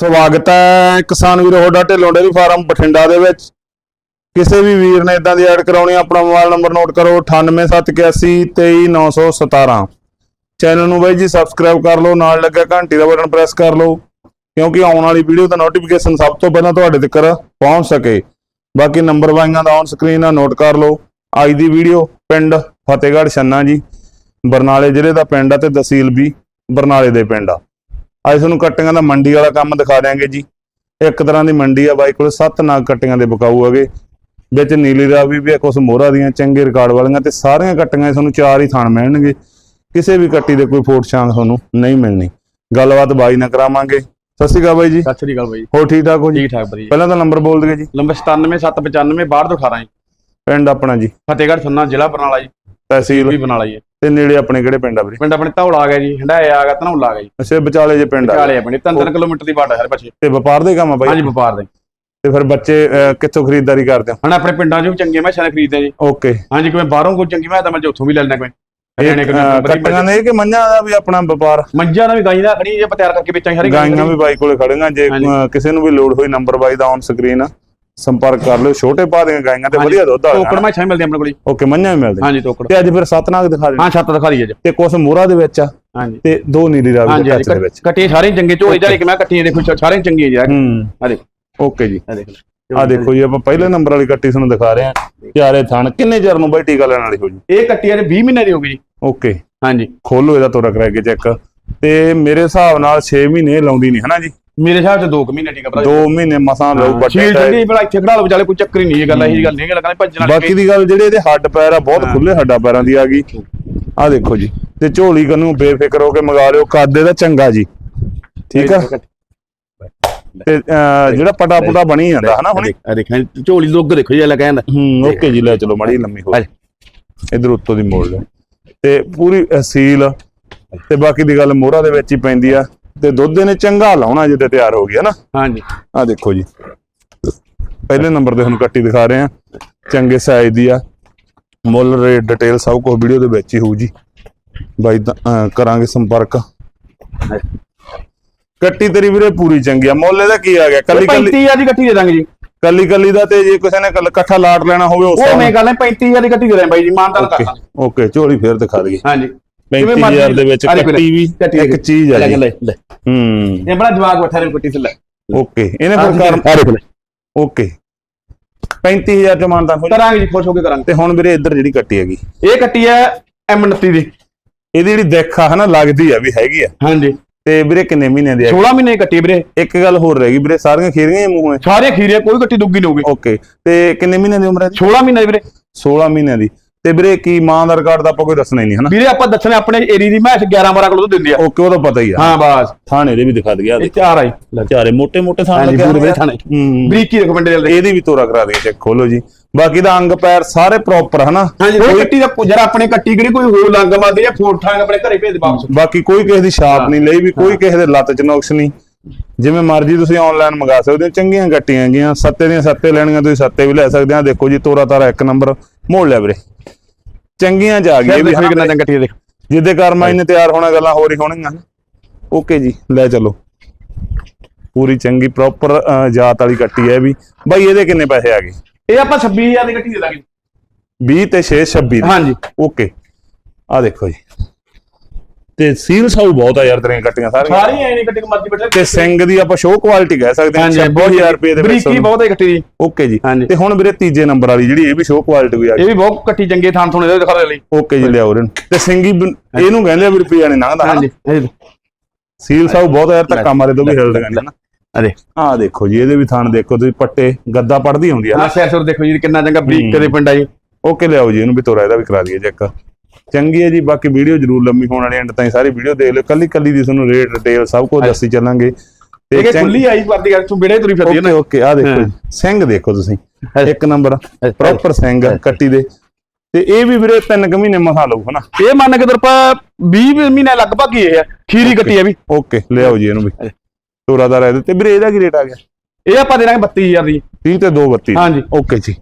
ਸਵਾਗਤ ਹੈ ਕਿਸਾਨ ਵੀਰ ਹੋਡਾ ਢਿੱਲੋਂ ਡੇਰੀ ਫਾਰਮ ਬਠਿੰਡਾ ਦੇ ਵਿੱਚ। ਕਿਸੇ ਵੀ ਵੀਰ ਨੇ ਇਦਾਂ ਦੀ ਐਡ ਕਰਾਉਣੀ ਆਪਣਾ ਮੋਬਾਈਲ ਨੰਬਰ ਨੋਟ ਕਰੋ 9871823917 ਚੈਨਲ ਨੂੰ ਬਾਈ ਜੀ ਸਬਸਕ੍ਰਾਈਬ ਕਰ ਲਓ, ਨਾਲ ਲੱਗਾ ਘੰਟੀ ਦਾ ਬਟਨ ਪ੍ਰੈਸ ਕਰ ਲਓ, ਕਿਉਂਕਿ ਆਉਣ ਵਾਲੀ ਵੀਡੀਓ ਦਾ ਨੋਟੀਫਿਕੇਸ਼ਨ ਸਭ ਤੋਂ ਪਹਿਲਾਂ ਤੁਹਾਡੇ ਤੱਕ ਪਹੁੰਚ ਸਕੇ। ਬਾਕੀ ਨੰਬਰ ਵਾਈਆਂ ਦਾ ਔਨ ਸਕਰੀਨ ਆ, ਨੋਟ ਕਰ ਲਓ। ਅੱਜ ਦੀ ਵੀਡੀਓ ਪਿੰਡ ਫਤਿਹਗੜ੍ਹ ਛੰਨਾ ਜੀ, ਬਰਨਾਲੇ ਜ਼ਿਲ੍ਹੇ ਦਾ ਪਿੰਡ ਆ ਤੇ ਤਹਿਸੀਲ ਵੀ ਬਰਨਾਲੇ ਦੇ ਪਿੰਡ ਆ। ਅੱਜ ਤੁਹਾਨੂੰ ਕੱਟੀਆਂ ਦਾ ਮੰਡੀ ਵਾਲਾ ਕੰਮ ਦਿਖਾ ਦਿਆਂਗੇ ਜੀ। ਇੱਕ ਤਰ੍ਹਾਂ ਦੀ ਮੰਡੀ ਆ ਬਾਈ ਕੋਲ ਸੱਤ ਨਾਗ ਕੱਟੀਆਂ ਦੇ ਬਕਾਊ ਹੈਗੇ। ਵਿੱਚ ਨੀਲੀ ਰਾਵੀ ਵੀ ਆ ਕੁਛ ਮੋਹਰਾ ਦੀਆਂ ਚੰਗੇ ਰਿਕਾਰਡ ਵਾਲੀਆਂ ਤੇ ਸਾਰੀਆਂ ਕੱਟੀਆਂ ਤੁਹਾਨੂੰ ਚਾਰ ਹੀ ਥਾਣ ਮਿਲਣਗੇ। ਕਿਸੇ ਵੀ ਕੱਟੀ ਦੇ ਕੋਈ ਫੋਟ ਛਾਂਗ ਤੁਹਾਨੂੰ ਨਹੀਂ ਮਿਲਣੀ। ਗੱਲਬਾਤ ਬਾਈ ਨਾਲ ਕਰਾਵਾਂਗੇ। ਸਤਿ ਸ਼੍ਰੀ ਅਕਾਲ ਬਾਈ ਜੀ। ਸਤਿ ਸ੍ਰੀ ਅਕਾਲ ਬਾਈ। ਹੋ ਠੀਕ ਠਾਕ ਹੋ ਜੀ? ਠੀਕ ਠਾਕ ਵਧੀਆ। ਪਹਿਲਾਂ ਤਾਂ ਨੰਬਰ ਬੋਲ ਦਿਓ ਜੀ। ਨੰਬਰ 97795 62 ਤੋਂ 18 ਜੀ। ਪਿੰਡ ਆਪਣਾ ਜੀ। ਫਤਿਹਗੜ੍ਹ ਸੰਨਾ ਜ਼ਿਲ੍ਹਾ ਬਰਨਾਲਾ ਜੀ। ਤਹਿਸੀਲ ਵੀ ਬਰਨਾਲਾ ਜੀ ਤੇ ਨੇੜੇ ਆਪਣੇ ਕਿਹੜੇ ਪਿੰਡ ਆ ਵੀਰੇ? ਪਿੰਡ ਆਪਣੇ ਧੌਲਾ ਆ ਗਿਆ ਜੀ ਹੰਡਾਇਆ ਆ ਗਿਆ ਧਨੌਲਾ ਆ ਗਿਆ ਜੀ। ਅੱਛਾ ਵਿਚਾਲੇ ਜੇ ਪਿੰਡ ਆ। ਕਾਲੇ ਆਪਣੇ 3-3 ਕਿਲੋਮੀਟਰ ਦੀ ਬਾਟ ਹੈ ਹਰ ਪਾਸੇ। ਤੇ ਵਪਾਰ ਦੇ ਕੰਮ ਆ ਬਾਈ? ਹਾਂਜੀ ਵਪਾਰ ਦੇ। ਤੇ ਫਿਰ ਬੱਚੇ ਕਿੱਥੋਂ ਖਰੀਦਦਾਰੀ ਕਰਦੇ ਹੋ? ਹੁਣ ਆਪਣੇ ਪਿੰਡਾਂ 'ਚ ਚੰਗੇ ਮੈਸਾਂ ਨੇ ਖਰੀਦਦੇ ਜੀ। ਓਕੇ। ਹਾਂਜੀ ਕੋਈ ਬਾਹਰੋਂ ਕੋਈ ਚੰਗੀ ਮੈਂ ਤਾਂ ਮੈਂ ਉੱਥੋਂ ਵੀ ਲੈ ਲੈਣਾ ਕੋਈ ਕੱਟੀਆਂ ਨੇ ਕਿ ਮੰਝਾਂ ਦਾ ਵੀ ਆਪਣਾ ਵਪਾਰ? ਮੰਜਾਂ ਨਾਲ ਵੀ ਗਾਈ ਦਾ ਖੜੀ ਜੇ ਤਿਆਰ ਕਰਕੇ ਵੇਚਾਂਗੇ ਹਰੀ ਗਾਈਆਂ ਵੀ ਬਾਈ ਕੋਲੇ ਖੜੀਆਂ ਜੇ ਕਿਸੇ ਨੂੰ ਵੀ ਲੋੜ ਹੋਈ ਨੰਬਰ ਬਾਈ ਦਾ ਔਨ ਸਕਰੀਨ ਸੰਪਰਕ ਕਰ ਲਿਓ ਛੋਟੇ ਪਾ ਦੀਆਂ ਗਾਈਆਂ ਤੇ ਵਧੀਆ ਦੁੱਧ ਟੋਕੜ ਆ ਮੈਸਾਂ ਮਿਲਦੇ ਆਪਣੇ ਕੋਲ ਜੀ। ਓਕੇ ਮੰਝਾਂ ਵੀ ਮਿਲਦੇ। ਹਾਂਜੀ ਟੋਕੜ ਤੇ ਅੱਜ ਫਿਰ ਸਤਨਾਗ ਦਿਖਾ ਦੇਣਾ ਹਾਂ ਛੱਤ ਦਿਖਾ ਦਈਏ ਜੀ। ਤੇ ਕੁਛ ਮੋਹਰਾ ਦੇ ਵਿੱਚ ਆ ਹਾਂਜੀ। ਤੇ ਦੋ ਨੀਲੀ ਰਾਵੀ ਦੇ ਕੱਚ ਦੇ ਵਿੱਚ। ਕੱਟੇ ਸਾਰੇ ਚੰਗੇ ਝੋਲੇ ਜਾਲੇ ਕਿ ਮੈਂ ਕੱਟੀਆਂ ਦੇਖੋ ਸਾਰੇ ਚੰਗੇ ਜੀ ਆ। ਦੇਖੋ। ਓਕੇ ਜੀ। ਆ ਦੇਖ ਆ ਦੇਖੋ ਜੀ ਆਪਾਂ ਪਹਿਲੇ ਨੰਬਰ ਵਾਲੀ ਕੱਟੀ ਤੁਹਾਨੂੰ ਦਿਖਾ ਰਹੇ ਆ ਪਿਆਰੇ ਥਣ ਕਿੰਨੇ ਚਿਰ ਨੂੰ ਬਾਈ ਟੀਕਾ ਲੈਣ ਵਾਲੀ ਹੋ ਜੀ? ਇਹ ਕੱਟੀ ਆ 20 ਮਹੀਨੇ ਦੀ ਹੋ ਗਈ ਜੀ। ਓਕੇ। ਹਾਂਜੀ। ਖੋਲੋ ਇਹਦਾ ਤੋਰਾ ਕਰਾ ਕੇ ਚੈੱਕ। ਤੇ ਮੇਰੇ ਹਿਸਾਬ ਨਾਲ 6 ਮਹੀਨੇ ਲਾਉਂਦੀ ਨਹੀਂ ਹਨਾ ਜੀ? ਮੇਰੇ ਹਿਸਾਬ 'ਚ 2 ਮਹੀਨੇ ਠੀਕ ਆ ਭਰਾ 2 ਮਹੀਨੇ ਮਸਾਂ ਵੱਡੇ ਸ਼ੀਲ ਟਾਇਰ। ਚੰਗੀ ਭਲਾ ਇੱਥੇ ਖੜਾ ਲਓ ਵਿਚਾਲੇ ਕੋਈ ਚੱਕਰ ਹੀ ਨਹੀਂ ਇਹ ਗੱਲ ਇਹੀ ਗੱਲ ਨਹੀਂ ਲੱਗਣਾ ਭੱਜਣ ਵਾਲੀ ਬਾਕੀ ਦੀ ਗੱਲ ਜਿਹੜੇ ਇਹਦੇ ਹੱਡ ਪੈਰ ਆ ਬਹੁਤ ਹਾਂ। ਖੁੱਲੇ ਹੱਡਾਂ ਪੈਰਾਂ ਦੀ ਆ ਗਈ। ਆ ਦੇਖੋ ਜੀ ਤੇ ਝੋਲੀ ਕੰਨੂ ਬੇਫਿਕਰ ਹੋ ਕੇ ਮੰਗਾ ਲਿਓ ਕੱਦ ਇਹਦਾ ਚੰਗਾ ਜੀ। ਠੀਕ ਆ? ਤੇ ਜਿਹੜਾ ਪਟਾ ਪੁਟਾ ਬਣੀ ਜਾਂਦਾ ਹਨਾ ਹੁਣੀ? ਆ ਦੇਖਾਂ ਝੋਲੀ ਲੋਕ ਦੇਖੋ ਜੀ ਇਹ ਕਹਿੰਦਾ ਹੂੰ ਓਕੇ ਜੀ ਲੈ ਚਲੋ ਮਾੜੀ ਲੰਮੀ ਹੋ ਇਧਰ ਉੱਤੋਂ ਦੀ ਮੋੜ ਲਿਓ। ਤੇ ਪੂਰੀ ਅਹ, ਸੀਲ ਤੇ ਬਾਕੀ ਦੀ ਗੱਲ ਮੋਹਰਾ ਦੇ ਵਿੱਚ ਹੀ ਪੈਂਦੀ ਆ। ਤੇ ਦੁੱਧ ਇਹਨੇ ਚੰਗਾ ਲਾਉਣਾ ਜਿੱਤੇ ਤਿਆਰ ਹੋ ਗਿਆ ਨਾ। ਹਾਂਜੀ। ਆ ਦੇਖੋ ਜੀ। ਪਹਿਲੇ ਨੰਬਰ ਤੇ ਹੁਣ ਕੱਟੀ ਦਿਖਾ ਰਹੇ ਆ ਚੰਗੇ ਸਾਈਜ਼ ਦੀ ਆ। ਮੁੱਲ ਰੇਟ ਡਿਟੇਲ ਸਭ ਕੁਝ ਵੀਡੀਓ ਦੇ ਵਿੱਚ ਹੀ ਹੋਊ ਜੀ। ਬਾਈ ਕਰਾਂਗੇ ਸੰਪਰਕ। ਕੱਟੀ ਤੇਰੀ ਵੀਰੇ ਪੂਰੀ ਚੰਗੀ ਆ। ਮੁੱਲ ਇਹਦਾ ਕੀ ਆ ਗਿਆ? ਕੱਲੀ ਕੱਲੀ 35000 ਦੀ ਕੱਟੀ ਦੇ ਦਾਂਗੇ ਜੀ। ਕੱਲੀ ਕੱਲੀ ਦਾ ਤੇ ਜੇ ਕਿਸੇ ਨੇ ਇਕੱਠਾ ਲਾਟ ਲੈਣਾ ਹੋਵੇ ਉਸ ਉਹ ਮੈਂ ਗੱਲ ਹੈ 35000 ਦੀ ਕੱਟੀ ਦੇ ਦਾਂ ਬਾਈ ਜੀ ਮਾਨਤਾਨ ਓਕੇ ਕਰਦਾ ਓਕੇ ਝੋਲੀ ਫੇਰ ਦਿਖਾ ਦਈਏ। ਹਾਂਜੀ। 35000 ਦੇ ਵਿੱਚ ਕੱਟੀ ਵੀ ਇੱਕ। ਚੀਜ਼ ਆ ਲੈ ਲੈ ਲੈ। ਹੂੰ। ਇਹ ਬੜਾ ਜਵਾਗ ਬੈਠਾ ਰੇ ਕੱਟੀ ਥੱਲੇ। ਓਕੇ ਇਹਨੇ ਫਿਰ ਕਰ ਆ ਦੇਖ ਲੈ। ਓਕੇ। 35000 ਚ ਹੋ ਕਰਾਂਗੇ ਜੀ ਖੁਸ਼ ਹੋ ਕੇ ਕਰਾਂਗੇ। ਤੇ ਹੁਣ ਵੀਰੇ ਇੱਧਰ ਜਿਹੜੀ ਕੱਟੀ ਹੈਗੀ। ਇਹ ਕੱਟੀ ਹੈ M29 ਦੀ। ਇਹਦੀ ਜਿਹੜੀ ਦਿੱਖ ਆ ਹਨਾ ਲੱਗਦੀ ਆ ਵੀ ਹੈਗੀ ਆ। ਹਾਂਜੀ। ਤੇ ਵੀਰੇ ਕਿੰਨੇ ਮਹੀਨੇ ਦੀ ਆ? 16 ਮਹੀਨੇ ਕੱਟੀ ਵੀਰੇ। ਇੱਕ ਗੱਲ ਹੋਰ ਰਹਿ ਗਈ ਵੀਰੇ ਸਾਰੀਆਂ ਖੀਰੀਆਂ ਹੀ ਮੂੰਹ ਹੈ ਸਾਰੇ ਖੀਰੇ ਕੋਈ ਕੱਟੀ ਦੁੱਗੀ ਨਹੀਂ ਹੋਗੀ ਓਕੇ ਤੇ ਕਿੰਨੇ ਮਹੀਨੇ ਦੀ ਉਮਰ ਹੈ ਜੀ 16 ਮਹੀਨੇ ਦੀ ਵੀਰੇ। 16 ਮਹੀਨਿਆਂ ਦੀ। ਤੇ ਵੀਰੇ ਕੀ ਮਾਂ ਦਾ ਰਿਕਾਰਡ ਦਾ ਆਪਾਂ ਕੋਈ ਦੱਸਣਾ ਹੀ ਨਹੀਂ ਹਨਾ? ਵੀਰੇ ਆਪਾਂ ਦੱਸਣਾ ਆਪਣੇ ਏਰੀ ਦੀ ਮੈਚ 11 12 ਕੋਲ ਤੋਂ ਦਿੰਦੀ ਆ। ਓਕੇ ਉਹ ਤਾਂ ਪਤਾ ਹੀ ਆ। ਹਾਂ ਬਸ। ਥਾਣੇ ਦੇ ਵੀ ਦਿਖਾ ਦਿਆ ਇਹ ਚਾਰ ਆਈ ਚਾਰੇ ਮੋٹے ਮੋٹے ਥਾਣੇ ਲੱਗਿਆ ਹਾਂਜੀ ਵੀਰੇ ਥਾਣੇ। ਬਰੀਕੀ ਦੇਖੋ ਬੰਦੇ ਦੇ ਇਹਦੀ ਵੀ ਤੋਰਾ ਕਰਾ ਦੇ ਚੈੱਕ ਖੋਲੋ ਜੀ। ਬਾਕੀ ਦਾ ਅੰਗ ਪੈਰ ਸਾਰੇ ਪ੍ਰੋਪਰ ਹਨਾ? ਕੋਈ ਕੱਟੀ ਦਾ ਜਰਾ ਆਪਣੇ ਕੱਟੀ ਗਰੀ ਕੋਈ ਹੋਰ ਲੰਗ ਮਾਰਦੀ ਜਾਂ ਫੋਰ ਠਾਂਗ ਆਪਣੇ ਘਰੇ ਭੇਜ ਵਾਪਸ। ਬਾਕੀ ਕੋਈ ਕਿਸੇ ਦੀ ਛਾਪ ਨਹੀਂ ਲਈ ਵੀ ਕੋਈ ਕਿਸੇ ਦੇ ਲੱਤ 'ਚ ਨੁਕਸ ਨਹੀਂ। ਜਿਵੇਂ ਮਰਜ਼ੀ ਤੁਸੀਂ ਆਨਲਾਈਨ ਮੰਗਾ ਸਕਦੇ ਹੋ ਚੰਗੀਆਂ ਗੱਟੀਆਂ ਹੈਗੀਆਂ ਸੱਤੇ ਦੀਆਂ ਸੱਤੇ ਲੈਣੀਆਂ ਤੁਸੀਂ ਸੱਤੇ ਵੀ ਲੈ ਸਕਦੇ ਆ। ਦੇਖੋ ਜੀ ਤੋਰਾ ਤਾਰਾ ਇੱਕ ਨੰਬਰ ਮੋੜ ਲਿਆ ਵੀਰੇ। ਚੰਗੀਆਂ ਚ ਆ ਗਈ ਇਹ ਵੀ ਦੇਖੋ ਕਿੰਨਾ ਚੰਗਾ ਕੱਟੀ ਦੇਖ ਜਿੱਦੇ ਕਰਮਾਈ ਨੇ ਤਿਆਰ ਹੋਣਾ ਗੱਲਾਂ ਹੋਰ ਹੀ ਹੋਣਗੀਆਂ। ਓਕੇ ਜੀ ਲੈ ਚਲੋ। ਪੂਰੀ ਚੰਗੀ ਪ੍ਰੋਪਰ ਜਾਤ ਵਾਲੀ ਕੱਟੀ ਹੈ ਵੀ। ਬਾਈ ਇਹਦੇ ਕਿੰਨੇ ਪੈਸੇ ਆ ਗਏ? ਇਹ ਆਪਾਂ 26000 ਦੀ ਕੱਟੀ ਦੇ ਦਾਂਗੇ। 20 ਤੇ 6 26 ਹਾਂਜੀ। ਓਕੇ। ਆ ਦੇਖੋ ਜੀ। ਤੇ ਸੀਲ ਸਾਊ ਬਹੁਤ ਆ ਯਾਰ ਤੇਰੀਆਂ ਕੱਟੀਆਂ ਸਾਰੀਆਂ। ਸਾਰੀ ਐ ਨਹੀਂ ਕੱਟੀ ਮਰਜ਼ੀ ਬੈਠੇ ਤੇ ਸਿੰਘ ਦੀ ਆਪਾਂ ਸ਼ੋਅ ਕੁਆਲਿਟੀ ਕਹਿ ਸਕਦੇ ਹਾਂ ਹਾਂਜੀ 26000 ਰੁਪਏ ਦੇ ਵਿੱਚ ਬਰੀਕੀ ਬਹੁਤ ਹੈ ਕੱਟੀ ਦੀ ਓਕੇ ਜੀ। ਤੇ ਹੁਣ ਵੀਰੇ ਤੀਜੇ ਨੰਬਰ ਵਾਲੀ ਜਿਹੜੀ ਇਹ ਵੀ ਸ਼ੋਅ ਕੁਆਲਿਟੀ ਆ। ਇਹ ਵੀ ਬਹੁਤ ਕੱਟੀ ਚੰਗੇ ਥਾਂ ਥੋਣੇ ਦੇ ਦਿਖਾ ਦੇ ਲਈ। ਓਕੇ ਜੀ ਲਿਆਓ ਰਨ ਤੇ ਸਿੰਗੀ ਇਹਨੂੰ ਕਹਿੰਦੇ ਆ ਵੀ ਰੁਪਈਆ ਨਹੀਂ ਲੰਘਦਾ ਹਨਾ? ਹਾਂਜੀ ਸੀਲ ਸਾਊ ਬਹੁਤ ਆ ਯਾਰ ਧੱਕਾ ਮਾਰੇ ਤੋਂ ਵੀ ਹਿਲਦੀਆਂ ਨੇ ਨਾ ਅਰੇ। ਆਹ ਦੇਖੋ ਜੀ ਇਹਦੇ ਵੀ ਥਣ ਦੇਖੋ ਤੁਸੀਂ ਪੱਟੇ ਗੱਦਾ ਪੜਦੀ ਹੁੰਦੀ ਆ ਆ ਨਾ ਸਿਰ ਸੁਰ ਦੇਖੋ ਜੀ ਕਿੰਨਾ ਚੰਗਾ ਬਰੀਕ ਕਦੇ ਪਿੰਡਾ ਜੀ। ਓਕੇ ਲਿਆਓ ਜੀ ਇਹਨੂੰ ਵੀ ਤੋਰਾ ਇਹਦਾ ਵੀ ਕਰਾ ਦਈਏ ਚੈੱਕ। ਚੰਗੀ ਹੈ ਜੀ ਬਾਕੀ ਵੀਡੀਓ ਜਰੂਰ ਲੰਮੀ ਹੋਣ ਵਾਲੀ ਐਂਡ ਤਾਈਂ ਸਾਰੀ ਵੀਡੀਓ ਦੇਖ ਲਿਓ। ਕੱਲੀ ਕੱਲੀ ਦੀ ਤੁਹਾਨੂੰ ਰੇਟ ਡਿਟੇਲ ਸਭ ਕੁਝ ਦੱਸੀ ਚੱਲਾਂਗੇ। ਚੰਗੀ- ਖੁੱਲੀ ਆਈ ਕਰਦੀ ਗੱਲ ਤੂੰ ਬੇੜੇ ਤੁਰੀ ਫਿਰਦੀ ਹੈ ਨਾ। ਓਕੇ ਆ ਦੇਖੋ ਹਾਂ। ਸਿੰਘ ਦੇਖੋ ਤੁਸੀਂ। ਹਾਂ। ਇੱਕ ਨੰਬਰ ਪ੍ਰੋਪਰ ਸਿੰਘ ਕੱਟੀ ਦੇ। ਤੇ ਇਹ ਵੀ ਵੀਰੇ ਤਿੰਨ ਕੁ ਮਹੀਨੇ ਮਸਾ ਲਊ ਹਨਾ? ਇਹ ਮੰਨ ਕੇ ਤਰਪਾ 20 ਮਹੀਨੇ ਲਗਭਗ ਹੀ ਇਹ ਹੈ ਖੀਰੀ ਕੱਟੀ ਹੈ ਵੀ। ਓਕੇ ਲਿਆਓ ਜੀ ਇਹਨੂੰ ਵੀ। ਤੋਰਾ ਦਾ ਰਹਿ ਤੇ ਵੀਰੇ ਇਹਦਾ ਕੀ ਰੇਟ ਆ ਗਿਆ? ਇਹ ਆਪਾਂ ਦੇ ਦਾਂਗੇ 32000 ਦੀ। 30 ਤੇ 232 ਹਾਂਜੀ। ਓਕੇ ਜੀ।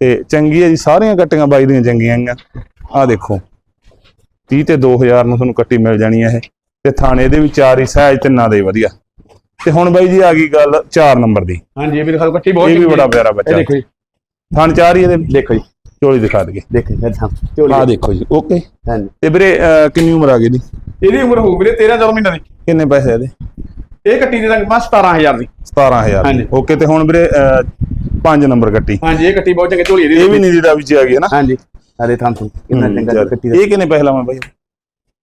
ਤੇ ਚੰਗੀ ਹੈ ਜੀ ਸਾਰੀਆਂ ਕੱਟੀਆਂ ਬਾਈ ਦੀਆਂ ਚੰਗੀਆਂ ਆਈਆਂ ਆ ਦੇਖੋ। 30 ਤੇ 2000 ਨੂੰ ਤੁਹਾਨੂੰ ਕੱਟੀ ਮਿਲ ਜਾਣੀ ਹੈ ਇਹ। ਤੇ ਥਾਣੇ ਦੇ ਵੀ ਚਾਰ ਹੀ ਸਾਈਜ਼ ਤਿੰਨਾਂ ਦੇ ਵਧੀਆ। ਤੇ ਹੁਣ ਬਾਈ ਜੀ ਆ ਗਈ ਗੱਲ 4 ਨੰਬਰ ਦੀ। ਹਾਂਜੀ ਇਹ ਵੀ ਦਿਖਾਓ ਕੱਟੀ ਬਹੁਤ ਇਹ ਵੀ ਬੜਾ ਹੈ। ਪਿਆਰਾ ਬੱਚਾ। ਦੇਖੋ ਜੀ। ਥਣ ਚਾਰ ਹੀ ਇਹਦੇ? ਦੇਖੋ ਜੀ। ਝੋਲੀ ਦਿਖਾ ਦਈਏ। ਦੇਖੋ ਜੀ ਹਾਂ ਝੋਲੀ ਆ ਦੇਖੋ ਜੀ ਓਕੇ। ਹਾਂਜੀ। ਤੇ ਵੀਰੇ ਕਿੰਨੀ ਉਮਰ ਆ ਗਈ ਦੀ ਇਹਦੀ ਉਮਰ ਹੋਊ ਵੀਰੇ 13 14 ਮਹੀਨੇ ਦੀ। ਕਿੰਨੇ ਪੈਸੇ ਇਹਦੇ? ਇਹ ਕੱਟੀ ਦੇ ਰੰਗ ਪਾ 17000 ਦੀ। 17000 ਹਾਂਜੀ। ਓਕੇ ਤੇ ਹੁਣ ਵੀਰੇ 5 ਨੰਬਰ ਕੱਟੀ। ਹਾਂਜੀ ਇਹ ਕੱਟੀ ਬਹੁਤ ਚੰਗੀ ਝੋਲੀ ਇਹਦੀ। ਇਹ ਵੀ ਨੀਲੀ ਦਾ ਵਿੱਚ ਆ ਗਈ ਹੈ ਨਾ? ਹਾਂਜੀ। ਆਦੇ ਥਾਂ ਤੋਂ। ਕਿੰਨਾ ਚੰਗਾ ਚੱਲ। ਕੱਟੀ ਦਾ। ਇਹ ਕਿੰਨੇ ਪੈਸੇ ਲਾਵਾਂ ਬਾਈ?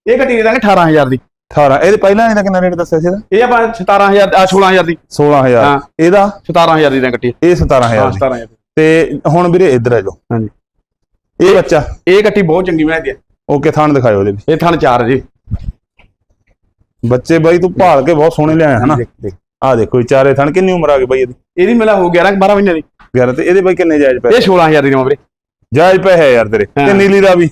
ਇਹ ਕੱਟੀ ਦੇ ਦਾਂਗੇ 18000 ਦੀ। 18 ਇਹਦੇ ਪਹਿਲਾਂ ਇਹਦਾ ਕਿੰਨਾ ਰੇਟ ਦੱਸਿਆ ਸੀ ਇਹਦਾ? ਇਹ ਆਪਾਂ 17000 ਆ 16000 ਦੀ। 16000 ਹਾਂ। ਇਹਦਾ? 17000 ਦੀ ਤਾਂ ਕੱਟੀ। ਇਹ 17000 ਹਾਂ ਦੀ। 17000 ਤੇ ਹੁਣ ਵੀਰੇ ਇੱਧਰ ਆ ਜਾਓ। ਹਾਂਜੀ। ਇਹ ਬੱਚਾ? ਇਹ ਕੱਟੀ ਬਹੁਤ ਚੰਗੀ ਮੈਂ ਦੀ ਓਕੇ ਥਣ ਦਿਖਾਇਓ ਉਹਦੇ ਵੀ ਇਹ ਥਣ ਚਾਰ ਜੀ। ਬੱਚੇ ਬਾਈ ਤੂੰ ਭਾਲ ਕੇ ਬਹੁਤ ਸੋਹਣੇ ਲਿਆਇਆ ਹਨਾ। ਆ ਦੇਖੋ। ਚਾਰੇ ਥਣ ਕਿੰਨੀ ਉਮਰ ਆ ਗਈ ਬਾਈ ਇਹਦੀ? ਇਹਦੀ ਮੇਲਾ ਹੋ 11 12 ਮਹੀਨੇ ਦੀ। 11 ਤੇ ਇਹਦੇ ਬਾਈ ਕਿੰਨੇ ਜਾਇਜ਼ ਇਹ ਪੈਸੇ 16000 ਦੀ ਨਵਾਂ ਵੀਰੇ। ਜਾਇਜ਼ ਪੈਸੇ ਹੈ ਯਾਰ ਤੇਰੇ ਤੇ। ਨੀਲੀ ਦਾ ਵੀ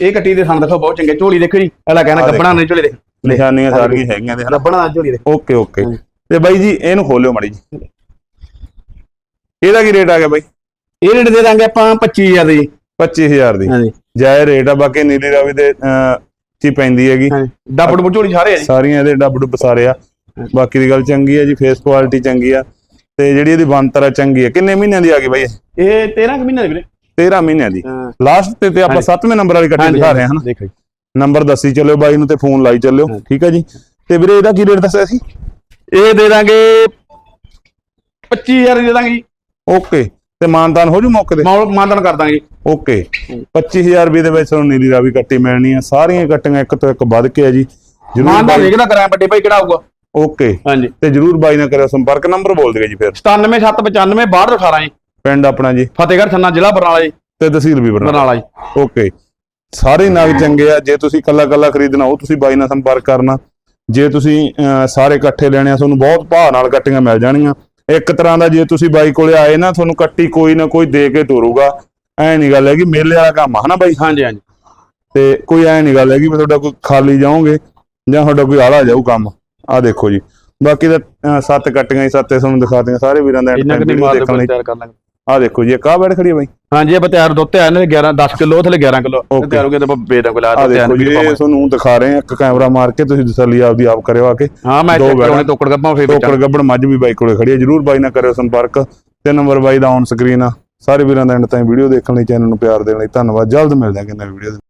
ਇਹ ਕੱਟੀ ਦੇ ਥਣ ਦੇਖੋ ਬਹੁਤ ਚੰਗੇ। ਝੋਲੀ ਦੇਖੋ ਜੀ। ਇਹਦਾ ਕਹਿਣਾ ਗੱਬਣਾ ਨਹੀਂ ਝੋਲੀ ਦੇ। ਨਿਸ਼ਾਨੀਆਂ ਸਾਰੀਆਂ ਹੈਗੀਆਂ ਦੇ ਹਨਾ? ਗੱਬਣਾ ਝੋਲੀ ਦੇ। Okay okay. ਤੇ ਬਾਈ ਜੀ ਇਹਨੂੰ ਖੋਲਿਓ ਮਾੜੀ ਜੀ ਇਹਦਾ ਕੀ ਰੇਟ ਆ ਗਿਆ ਬਾਈ? ਇਹ ਰੇਟ ਦੇ ਦਾਂਗੇ ਆਪਾਂ 25000 ਦੀ 25000 ਦੀ। ਹਾਂਜੀ। ਜਾਇਜ਼ ਰੇਟ ਆ ਬਾਕੀ ਨੀਲੀ ਰਾਵੀ ਦੇ ਅਹ, ਚ ਪੈਂਦੀ ਹੈਗੀ। ਡੱਬ ਡੁੱਬ ਝੋਲੀ ਸਾਰੇ ਆ ਜੀ। ਸਾਰੀਆਂ ਇਹਦੇ ਡੱਬ ਡੁੱਬ ਸਾਰੇ ਆ। ਬਾਕੀ ਦੀ ਗੱਲ ਚੰਗੀ ਹੈ ਜੀ ਫੇਸ ਕੁਆਲਿਟੀ ਚੰਗੀ ਆ। ਤੇ ਜਿਹੜੀ ਇਹਦੀ ਬੰਤਰ ਆ ਚੰਗੀ ਆ। ਕਿੰਨੇ ਮਹੀਨਿਆਂ ਦੀ ਆ ਗਈ ਬਾਈ ਇਹ? ਇਹ 13 ਕੁ ਮਹੀਨੇ ਦੇ ਵੀਰੇ। 13 ਮਹੀਨਿਆਂ ਦੀ। ਹਾਂ। ਲਾਸਟ ਤੇ ਤੇ ਆਪਾਂ ਹਾਂਜੀ। 7ਵੇਂ ਨੰਬਰ ਵਾਲੀ ਕੱਟੀ ਦਿਖਾ ਰਹੇ ਹਾਂ ਹਨਾ ਦੇਖੋ ਜੀ। ਨੰਬਰ ਦੱਸੀ ਚੱਲਿਓ ਬਾਈ ਨੂੰ ਤੇ ਫੋਨ ਲਾਈ ਚੱਲਿਓ। ਠੀਕ ਹੈ ਜੀ। ਤੇ ਵੀਰੇ ਇਹਦਾ ਕੀ ਰੇਟ ਦੱਸਿਆ ਸੀ? ਇਹ ਦੇ ਦਾਂਗੇ 25000 ਦੇ ਦਾਂਗੇ ਜੀ। ਓਕੇ ਤੇ ਮਾਨਤਾਨ ਹੋ ਜੂ ਮੌਕੇ ਤੇ? ਮੌਲ ਮਾਨਦਨ ਕਰ ਦਾਂਗੇ। ਓਕੇ 25000 ਰੁਪਏ ਦੇ ਵਿੱਚ ਤੁਹਾਨੂੰ ਨੀਲੀ ਰਾਵੀ ਕੱਟੀ ਮਿਲਣੀ ਆ। ਸਾਰੀਆਂ ਕੱਟੀਆਂ ਇੱਕ ਤੋਂ ਇੱਕ ਵੱਧ ਕੇ ਆ ਜੀ। ਜਰੂਰ ਮਾਨਦਨ ਬਾਈ ਕਰਾਂ ਵੱਡੇ ਭਾਈ ਕਿਹੜਾ ਆਊਗਾ। ਓਕੇ ਹਾਂਜੀ। ਤੇ ਜਰੂਰ ਬਾਈ ਨਾਲ ਕਰਿਓ ਸੰਪਰਕ। ਨੰਬਰ ਬੋਲ ਦਿਓ ਜੀ ਫਿਰ। 97795 6218 ਜੀ। ਪਿੰਡ ਆਪਣਾ ਜੀ। ਫਤਿਹਗੜ੍ਹ ਛੰਨਾ ਜ਼ਿਲ੍ਹਾ ਬਰਨਾਲਾ ਜੀ। ਤੇ ਤਹਿਸੀਲ ਵੀ ਬਰਨਾਲਾ। ਬਰਨਾਲਾ ਜੀ। ਓਕੇ। ਸਾਰੇ ਨਗ ਚੰਗੇ ਆ। ਜੇ ਤੁਸੀਂ ਕੱਲਾ ਕੱਲਾ ਖਰੀਦਣਾ ਉਹ ਤੁਸੀਂ ਬਾਈ ਨਾਲ ਸੰਪਰਕ ਕਰਨਾ। ਜੇ ਤੁਸੀਂ ਅਹ, ਸਾਰੇ ਇਕੱਠੇ ਲੈਣੇ ਆ ਤੁਹਾਨੂੰ ਬਹੁਤ ਭਾਅ ਨਾਲ ਕੱਟੀਆਂ ਮਿਲ ਜਾਣਗੀਆਂ ਇੱਕ ਤਰ੍ਹਾਂ ਦਾ ਜੇ ਤੁਸੀਂ ਬਾਈ ਕੋਲੇ ਆਏ ਨਾ ਤੁਹਾਨੂੰ ਕੱਟੀ ਕੋਈ ਨਾ ਕੋਈ ਦੇ ਕੇ ਤੋਰੂਗਾ। ਐ ਨਹੀਂ ਗੱਲ ਹੈਗੀ ਮੇਲੇ ਵਾਲਾ ਕੰਮ ਆ ਹਨਾ ਬਾਈ? ਹਾਂਜੀ ਹਾਂਜੀ। ਤੇ ਕੋਈ ਐ ਨਹੀਂ ਗੱਲ ਹੈਗੀ ਵੀ ਤੁਹਾਡਾ ਕੋਈ ਖਾਲੀ ਜਾਓਗੇ ਜਾਂ ਤੁਹਾਡਾ ਕੋਈ ਆਲਾ ਜਾਊ ਕੰਮ। ਆ ਦੇਖੋ ਜੀ। ਬਾਕੀ ਤਾਂ ਅਹ, ਸੱਤ ਕੱਟੀਆਂ ਹੀ ਸੱਤੇ ਤੁਹਾਨੂੰ ਦਿਖਾਤੀਆਂ ਸਾਰੇ ਵੀਰਾਂ ਦਾ ਇੰਨਾ ਕਿ ਨਹੀਂ video ਮਾਰ ਦੇਖਣ ਲਈ। ਤਿਆਰ ਕਰ ਲਾਂਗੇ। ਆ ਦੇਖੋ ਜੀ ਇੱਕ ਆਹ ਬੈਠ ਖੜੀ ਹੈ ਬਾਈ। ਹਾਂਜੀ ਇਹ ਤਿਆਰ ਦੁੱਧ ਤੇ ਆਏ ਨੇ 11 10 ਕਿਲੋ ਥਲੇ 11 ਕਿਲੋ. ਤਿਆਰ ਹੋ ਗਿਆ ਤਾਂ ਆਪਾਂ ਬੇਦਾਂ ਕੋਲ ਆ ਆ ਦੇਖੋ ਜੀ ਇਹ ਤੁਹਾਨੂੰ ਦਿਖਾ ਰਹੇ ਆ ਇੱਕ ਕੈਮਰਾ ਮਾਰ ਕੇ ਤੁਸੀਂ ਤਸੱਲੀ ਆਪਦੀ ਆਪ ਕਰਿਓ ਆ ਕੇ। ਹਾਂ ਮੈਂ ਚੈੱਕ ਕਰਾਉਣੇ। ਤੋਕੜ ਗੱਪਾਂ ਫੇਰ ਟੋਕਰ ਗੱਬੜ ਮੱਝ ਵੀ ਬਾਈ ਕੋਲੇ ਖੜੀ ਹੈ ਜਰੂਰ ਬਾਈ ਨਾਲ ਕਰਿਓ ਸੰਪਰਕ। ਤੇ ਨੰਬਰ ਬਾਈ ਦਾ ਔਨ ਸਕਰੀਨ ਆ। ਸਾਰੇ ਵੀਰਾਂ ਦਾ ਐਂਡ ਤਾਈਂ ਵੀਡੀਓ ਦੇਖਣ ਲਈ ਚੈਨਲ ਨੂੰ ਪਿਆਰ ਦੇਣ ਲਈ ਧੰਨਵਾਦ। ਜਲਦ ਮਿਲਦੇ ਹਾਂ ਕਿੰਨੇ ਵੀਡੀਓ